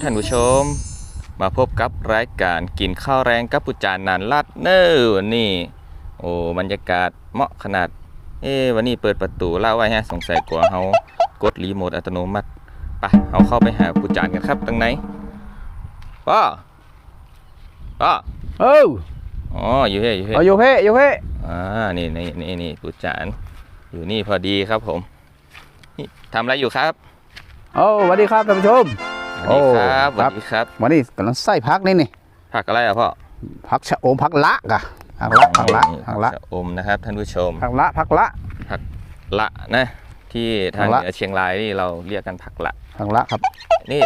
ท่านผู้ชม มาพบกับรายการกินข้าวแรงกับปุจานนันลัดเนอร์วันนี้โอ้บรรยากาศเหมาะขนาด เอ๊ะวันนี้เปิดประตูเล่าไว้ฮะสงสัยกลัวเฮากดรีโมทอัตโนมัติไปเอาเข้าไปหาปุจานกันครับตรงไหนป้อป้อเอออ๋ออยู่เฮ้อยู่เฮ้เอาโยเพ่โยเพ่อ่านี่นี่นี่นี่ปุจานอยู่นี่พอดีครับผมนี่ทำอะไรอยู่ครับโอ้สวัสดีครับท่านผู้ชม สวัสดีครับสโอ้ครัวับสดีครับวันนี้กำลังใส่พักนี่นี่ผักอะไรอะพ่อพักชะโอมพักละกะพักละพักละนี่พักละชอมนะครับท่านผู้ชมพักละพักละละนะที่ทางผักละเหนือเชียงรายนี่เราเรียกกันผักละพักละครับ นี่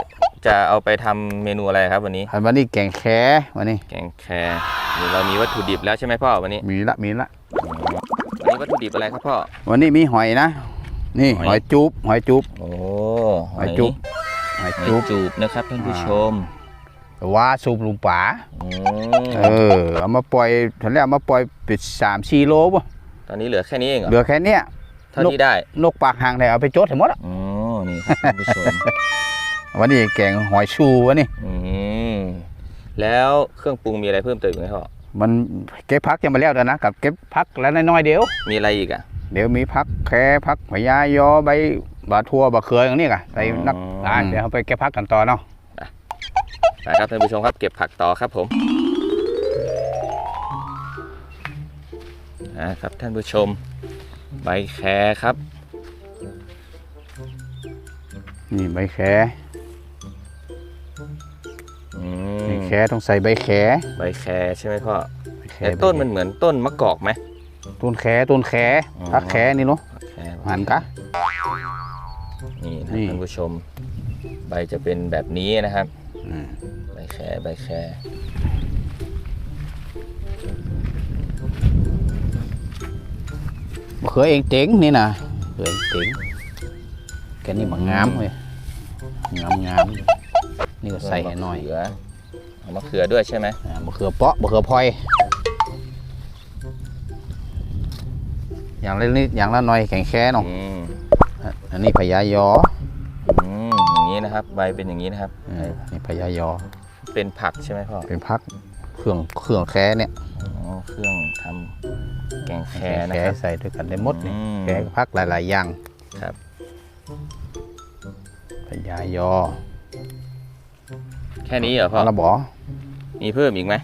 จะเอาไปทำเมนูอะไรครับวันนี้วันนี้แกงแควันนี้แกงแครนี่เรามีวัตถุดิบแล้วใช่ไหมพ่อวันนี้มีละมีละวันนี้วัตถุดิบอะไรครับพ่อวันนี้มีหอยนะ นี่หอยหอยจุ๊บหอยจุ๊บโอ้หอยจุ๊บห อยหอยจุ๊บจูบนะครับท่านผู้ชมว่าซุปลุงป๋าอืมเออเอามาปล่อยทันแล้วเอามาปล่อยปิดสามสี่โลป่ะตอนนี้เหลือแค่นี้เองเหรอเหลือแค่เนี้ยเท่านี้ได้นกปากหางได้เอาไปโจดให้หมดอะอ๋อนี่ครับท่านผู้ชมวันนี้แกงหอยชูวะนี่อืมแล้วเครื่องปรุงมีอะไรเพิ่มเติมอีกไหมพ่อมันเก็บพักยังมาแล้วแต่นะกับเก็บพักแล้วน้อยๆเดียว มีอะไรอีกอะเดี๋ยวมีพักแค่พักพยายอใบ บาทัวบะเขืออย่างนี้กะใส่นักอ๋ออ่อ่าเดี๋ยวเราไปเก็บพักกันต่อเนาะไปครับท่านผู้ชมครับเก็บผักต่อครับผมนะครับท่านผู้ชมใบแครครับ นี่ใบแขอืใบมแขต้องใส่ใบแขใบแครใช่ไหมพ่อใบแขแต่ต้นมันเหมือนต้นมะกอกไหมต้นแขต้นแขอ๋อพักแขนี่เนาะแครหันกะ นี่นะนี่ ท่านผู้ชม ใบจะเป็นแบบนี้นะครับอืมใบแครใบแครบะเขือเองเจ๋งนี่นะเขือเองเจ๋งแกนี่บางงามเว้ยงามงามนี่ก็ใส่ให้หน่อยมะเขือเอามะเขือด้วยใช่ไหมอ่าบะเขือเปาะบะเขือพลอย อย่างละนิดอย่างละหน่อยแข็งแค่เนาะอืมอันนี้พญายออืมอย่าง นี้นะครับ ใบเป็นอย่างนี้นะครับเออนี่พญายอ เป็นผักใช่ไหมพ่อเป็นพักเครื่องเครื่องแค่เนี่ยอ๋อเครื่องทำแกงแครนะแค่ครับ ใส่ด้วยกันได้หมดนี่อืมแค่พักหลาย ๆ อย่างครับ พญายอแค่นี้เหรอพ่อเอาละบอมีเพิ่มอีกไหม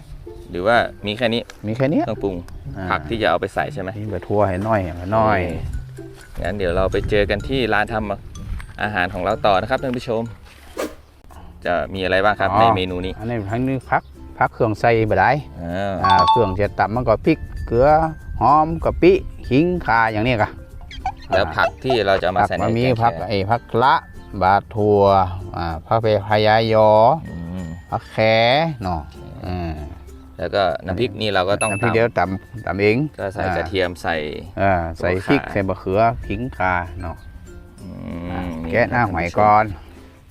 หรือว่ามีแค่นี้มีแค่เนี้ยเครื่องปรุงอ่าผักที่จะเอาไปใส่ใช่ไหม นี่ไปทั่วให้น้อยอย่างละน้อย งั้นเดี๋ยวเราไปเจอกันที่ร้านทำ อาหารของเราต่อนะครับท่านผู้ชม จะมีอะไรบ้างครับในเมนูนี้อันนี้ทั้งนี้พักพักเครื่องใส่บได้อ่าอ่าเครื่องจะตับมันก็พริกเกลือหอมกะปิขิงข่าอย่างนี้กะแล้วผักที่เราจะเอามาผักใส่ในมันมีแกงแครผักไอ้ผักละบาทัวอ่าผักพญายออืมผักแขเนาะอืมแล้วก็น้ำพริกนี่เราก็ต้องน้ำพริกตำเดียวตำตำเองก็ใส่กระเทียมใส่ อ่าใส่พริกขาใส่บะเขือขิงข่าเนาะอือ่าม แกะหน้าหอยท่ก่อน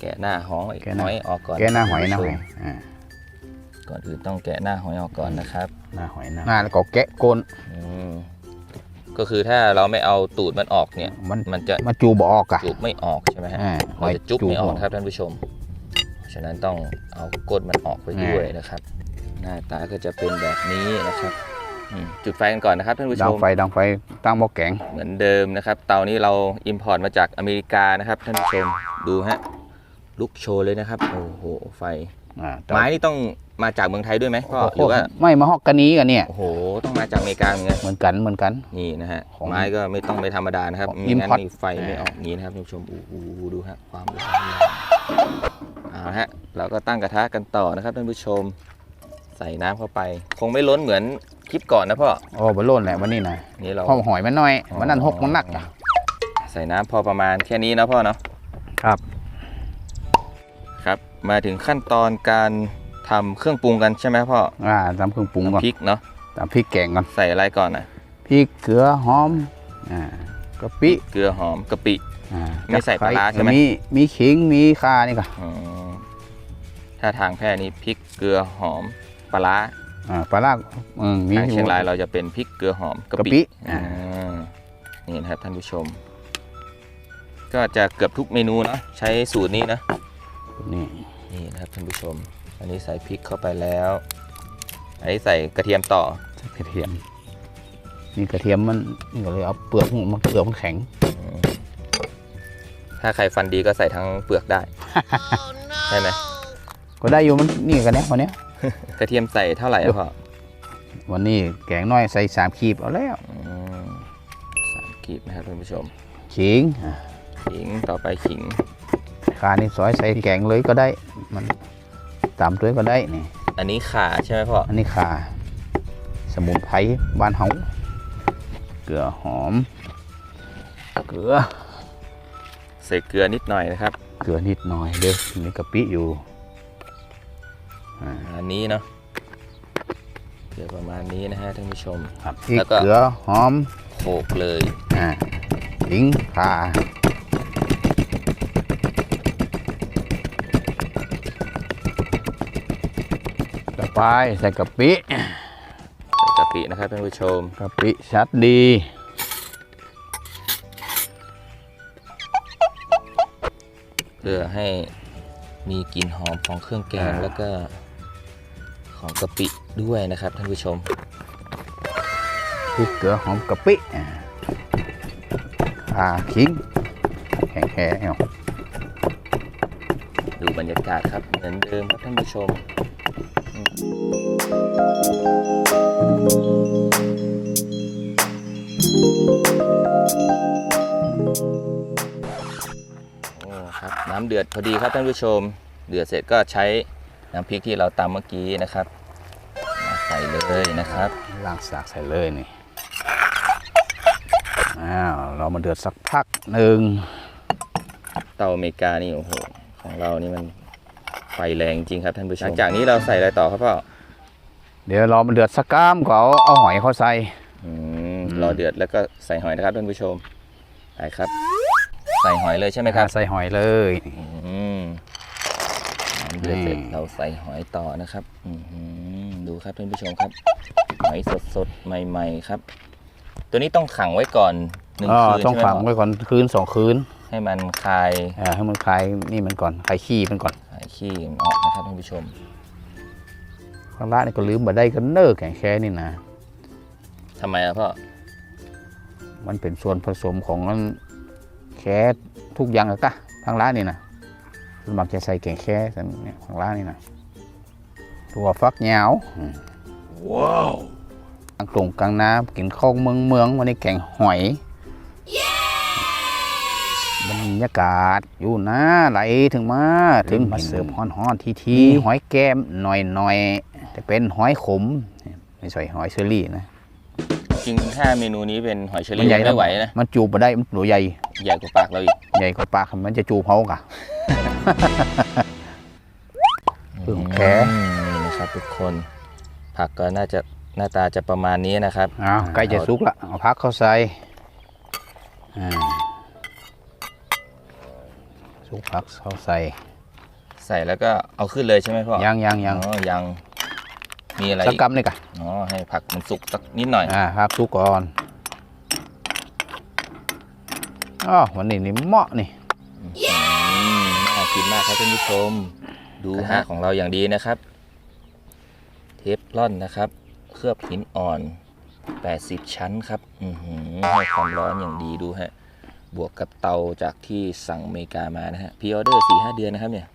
แกะหน้าหอยแกะหน้า หอยออกก่อนแกะหน้าหอยหน้าหท่อยผู้ชมอ่าก่อนอื่นต้องแกะหน้าหอยออกก่อนนะครับหน้าหอยหน้าหน้าแล้วก็แกะก้นอืมก็คือถ้าเราไม่เอาตูดมันออกเนี่ย มันมันจะมาจูบออกอะจุบไม่ออกใช่ไหมฮะ อ่าเราจะจุบไม่ออกจูบนะครับท่านผู้ชม ฉะนั้นต้องเอาก้นมันออกไปด้วยนะครับ หน้าตาก็จะเป็นแบบนี้นะครับอืม จุดไฟกันก่อนนะครับท่านผู้ชดังม ไฟดังไฟตั้งหม้อแกงเหมือนเดิมนะครับ เตานี้เราอิมพอร์ตมาจากอเมริกานะครับท่านผู้ชมดูฮะลุกโชว์เลยนะครับ โอ้โหไฟ อ่าไม้นี่ต้องมาจากเมืองไทยด้วยไหมพ่อหโอ้รือว่าไม่มาฮอกกานีกันเนี่ย โอ้โห ต้องมาจากอเมริกาเหมือนกันเหมือนกันเหมือนกัน นี่นะฮะของไม้ก็ไม่ต้องไปธรรมดานะครับของไม่งั้น import นี่ไฟไม่ออกอย่างนี้นะครับท่านผู้ชมอู้หูดูฮะความร้อนเอาละฮะเราก็ตั้งกระทะกันต่อนะครับท่านผู้ชม ใส่น้ำเข้าไป คงไม่ล้นเหมือนคลิปก่อนนะพ่อโอ้บะโล่นแหละวันนี้นะนี่เราข้าวหอยมันน้อยมันนั่นหกมันหนักอะใส่น้ำพอประมาณแค่นี้นะพ่อเนาะครับ ครับมาถึงขั้นตอนการทำเครื่องปรุงกันใช่ไหมพ่ออ่าตำเครื่องปรุงก่อนพริกเนาะตำพริกแกงก่อนใส่อะไรก่อนนะพริกเกลือหอมอ่ากะปิเกลือหอมกะปิอ่าไม่ใส่ปลาร้าใช่ไหมมีมีขิงมีข่านี่ก็อ๋อถ้าทางแพร่นี้พริกเกลือหอม ปลาร้าอ่าปลาร้าอืมมีทางเชียงรายเราจะเป็นพริกเกลือหอมกะกะปิปิอ่าอ่านี่นะครับท่านผู้ชม ก็จะเกือบทุกเมนูเนาะใช้สูตรนี้นะ นี่นนี่นะครับท่านผู้ชม อันนี้ใส่พริกเข้าไปแล้ว อันนี้ใส่กระเทียมต่อใส่กระเทียมนี่กระเทียมมันนี่ก็เลยเอาเปลือกมันเปลือกมันแข็งถ้าใครฟันดีก็ใส่ทั้งเปลือกได้ ใช่ไหมก็ได้อยู่มันนี่กันเนี้ยวันเนี้ย กระเทียมใส่เท่าไหร่อะพ่อวันนี้แกงน้อยใส่สามขีบเอาแล้วอืมสามกีบนะครับท่านผู้ชมขิงอะขิงต่อไปขิงขานี่ซอยใส่แกงเลยก็ได้ มันตามด้วยก็ได้นี่อันนี้ข่าใช่ไหมพ่ออันนี้ขาสมุนไพรบ้านเฮาเกลือหอม เกลือ ใส่เกลือนิดหน่อยนะครับ เกลือนิดหน่อยเด้อมีกะปิอยู่ อันนี้เนาะเกลือประมาณนี้นะฮะท่านผู้ชมครับพริกแล้วก็เกลือหอมโขลกเลยอ่าขิงข่าต่อไปใส่กะปิใส่กะปินะครับท่านผู้ชมกะปิชัดดีเพื่อให้มีกลิ่นหอมของเครื่องแกงอ่าแล้วก็ ของกะปิด้วยนะครับท่านผู้ชมพริกเกลือหอมกะปิอ่าข่าขิงแข็งแข็งเอาดูบรรยากาศครับเหมือนเดิมครับท่านผู้ชมอืมโอ้ครับน้ำเดือดพอดีครับท่านผู้ชม เดือดเสร็จก็ใช้ น้ำพริกที่เราตำเมื่อกี้นะครับมาใส่เลยนะครับล้างสากใส่เลยนี่อ้าวเรามาเดือดสักพักหนึ่งเตาอเมริกานี่โอ้โหของเรานี่มันไฟแรงจริงครับท่านผู้ชมหลังจากนี้เราใส่อะไรต่อครับพ่อเดี๋ยวรอมันเดือดสักก้ามก็เอาเอาหอยเขาใส่อืมรอเดือดแล้วก็ใส่หอยนะครับท่านผู้ชมไปครับ ใส่หอยเลยใช่ไหมครับ ใส่หอยเลยอืมน้ำ เดือดเสร็จนี่เราใส่หอยต่อนะครับอื้อหือดูครับท่านผู้ชมครับ หอยสดสดๆใหม่ ๆ ครับ ตัวนี้ต้องขังไว้ก่อนหนึ่งอ๋อคืนต้องใช่ไหมฝังพ่อไว้ก่อนคืนสองคืน ให้มันคลายอ่าให้มันคลายนี่มันก่อนคลายขี้มันก่อนคลายขี้มันออกนะครับท่านผู้ชมข้างล่างนี่ก็ลืมมาได้กันเน้อแข็งแค่นี่นะทำไมอะพ่อมันเป็นส่วนผสมของมันแค่ทุกอย่างอะกะทางร้านนี่นะส่วน มักจะใส่แกงแค่แต่เนี่ยทางร้านนี่นะตัวฟักยาวว้าวกลางตรงกลางน้ำกินข้าวเมืองเมืองวันนี้แกงหอยบรรยากาศอยู่นะไหลถึงมาถึงมาเสิร์ฟฮ้อนๆทีทีหอยแก้มหน่อยๆแต่เป็นหอยขมไม่ใช่หอยเชอรี่นะจริงถ้าเมนูนี้เป็นหอยเชอมันรี่ใหญ่ไม่ไหวนะมันจูบมาได้มันตัวใหญ่ใหญ่กว่าปากเราอีกใหญ่กว่าปากมันจะจูบเขากะ ผึ่งแค่อืมนี่นะครับทุกคน ผักก็น่าจะหน้าตาจะประมาณนี้นะครับอ้าวใกล้จะสุกละเอาพักเข้าใส่อ่าสุกพักเข้าใส่ ใส่แล้วก็เอาขึ้นเลยใช่ไหมพ่อยังยังยังอ๋อยังมีอะไรสักอีกกำนี่กะอ๋อให้ผักมันสุกสักนิดหน่อยอ่าพักสุกก่อนอ๋อวันนี้นี่เหมาะนี่อืมน่า กินมากครับท่านผู้ชม ดูกระฮะทะของเราอย่างดีนะครับ เทฟลอนนะครับ เคลือบหินอ่อน 80 ชั้นครับอือหือให้ความร้อนอย่างดีดูฮะ บวกกับเตาจากที่สั่งอเมริกามานะฮะพีออเดอร์สี่ห้าเดือนนะครับเนี่ย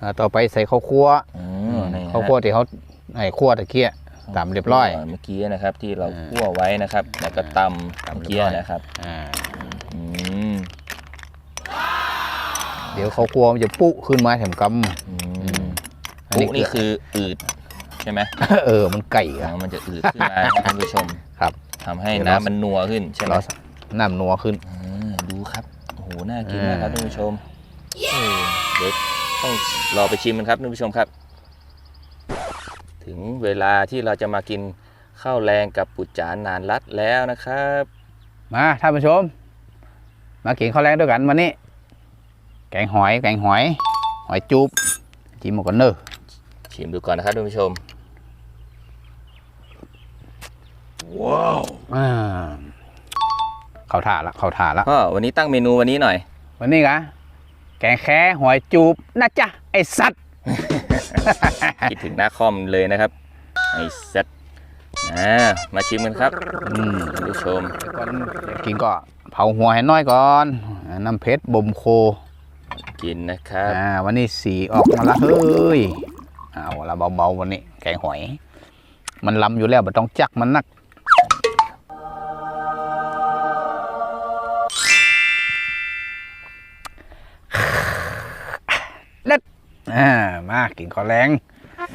อ่าต่อไปใส่ข้าวคั่วอืมนี่ฮะข้าวคั่วที่เขาให้คั่วตะเกียตามเรียบร้อย เมื่อกี้นะครับที่เราอ่าคั่วไว้นะครับ แล้วก็ตำตำเมื่อเรีกี้ยบร้อยนะครับอ่า อืม เดี๋ยวข้าวคั่วมันจะปุขึ้นมาแถมกอืมำอันปุ๊นี้นี่คืออืดใช่ไหมเออมันไก่อ๋อะอมันจะอืดขึ้นมาครับท่านผู้ชมครับทำให้เดี๋ยวเรา น้ำมันนัวขึ้นใช่ไหมเราน้ำนัวขึ้น อ่าดูครับโอ้โหน่ากินมากครับอ่าท่านผู้ชมเออเดี๋ยวต้องรอไปชิมกันครับท่านผู้ชมครับ ถึงเวลาที่เราจะมากินข้าวแรงกับปุจจานนานรัดแล้วนะครับ มาท่านผู้ชม มากินข้าวแรงด้วยกันวันนี้ แกงหอยแกงหอยหอยจูบจิ้มหมกกันเนอร์ชิมดูก่อนนะครับท่านผู้ชมอ่าเข้าถ่าละเข้าถ่าละก็วันนี้ตั้งเมนูวันนี้หน่อย วันนี้กะแกงแค่หอยจูบนะจ๊ะไอสัตว์ คิดถึงหน้าคอมเลยนะครับ ไอ้เซตอ่ามาชิมกันครับอืมท่านผู้ชม ก่อนกินก็เผาหัวให้น้อยก่อน น้ำเพชรบ่มโค กินนะครับ อ่าวันนี้สีออกมาละเฮ้ยเอาละเบาๆวันนี้แกงหอย มันลำอยู่แล้วไม่ต้องจักมันนักเล็ดอ่ามากินข้าวแรง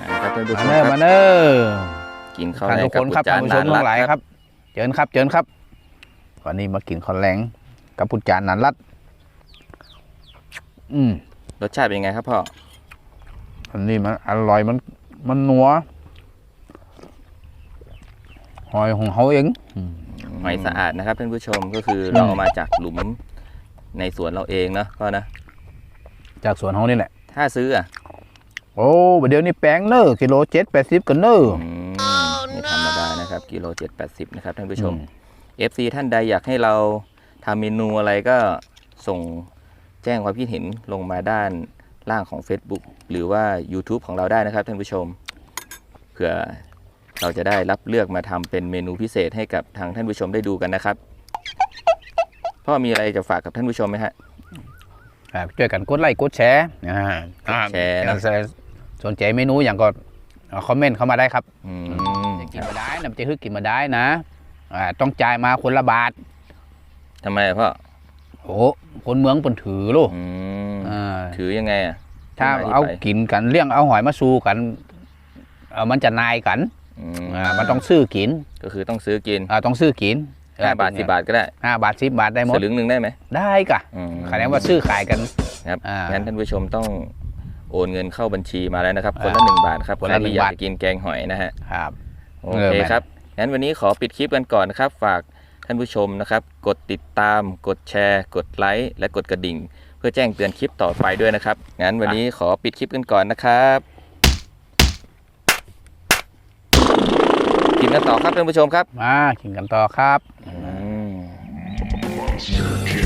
นะครับท่านผู้ชมามเนอคมารับเนอกินข้าวท่านแรงทุกกัคบนปุครับจาท่านนผู้ชนามนทั้รังหลายดครับเจิญครับเจิญครับ วันนี้มากินข้าวแรงกับพุจานนันรัด อืมรสชาติเป็นไงครับพ่อ อันนี้มันอร่อยมันมันนัวหอยของเขาเองหอยสะอาดนะครับท่านผู้ชมก็คือเราเอามาจากหลุมในสวนเราเองเนาะพ่อนะ จากสวนเขานี่แหละ ถ้าซื้ออะ โอ้เดี๋ยวนี้แปลงเนอร์กิโลเจ็ดแปดสิบกันเนอร์อืมไม่ธรรมดานะครับ กิโลเจ็ดแปดสิบนะครับท่านผู้ชม FC ท่านใดอยากให้เราทำเมนูอะไรก็ส่ง แจ้งความคิดเห็นลงมาด้านล่างของ Facebook หรือว่า YouTube ของเราได้นะครับท่านผู้ชมเผื่อเราจะได้รับเลือกมาทำเป็นเมนูพิเศษให้กับทางท่านผู้ชมได้ดูกันนะครับพ่อมีอะไรจะฝากกับท่านผู้ชมไหมฮะอ่าช่วยกันกดไลค์กดแชร์อ่าอ่าแชร์นะสนใจเมนูอย่างก็เอาคอมเมนต์เข้ามาได้ครับอืมกินมาได้นะมันจะฮึกกินมาได้นะอ่าต้องจ่ายมาคนละบาททำไมอะพ่อ โอ้คนเมืองปนถือลูกอืมอ่าถือยังไงอะถ้าที่มที่เอาไปกินกันเลี้ยงเอาหอยมาสู้กันเอ่อมันจะนายกันอืมอ่ามันต้องซื้อกิน ก็คือต้องซื้อกินอ่าต้องซื้อกินห้าบาทสิบาทก็ได้ห้าบาทสิบบาทได้หมสดลึงหนึ่งได้ไหมได้กะอืมคะแนนว่าซื้อขายกันครับอ่างั้งั้นท่านผู้ชมต้องโอนเงินเข้าบัญชีมาแล้วนะครับ คนอ่าละหนึ่งบาทครับคนใคละรหนึ่ที่งอยากบาทจะกินแกงหอยนะฮะครับโอเออเคแม่ครับงั้นวันนี้ขอปิดคลิปกันก่อนนะครับ ฝาก ท่านผู้ชมนะครับ กดติดตาม กดแชร์ กดไลค์ และกดกระดิ่ง เพื่อแจ้งเตือนคลิปต่อไปด้วยนะครับ งั้นวันนี้ขอปิดคลิปกันก่อนนะครับกินกันต่อครับท่านผู้ชมครับ มากินกันต่อครับ อืม Mr. King.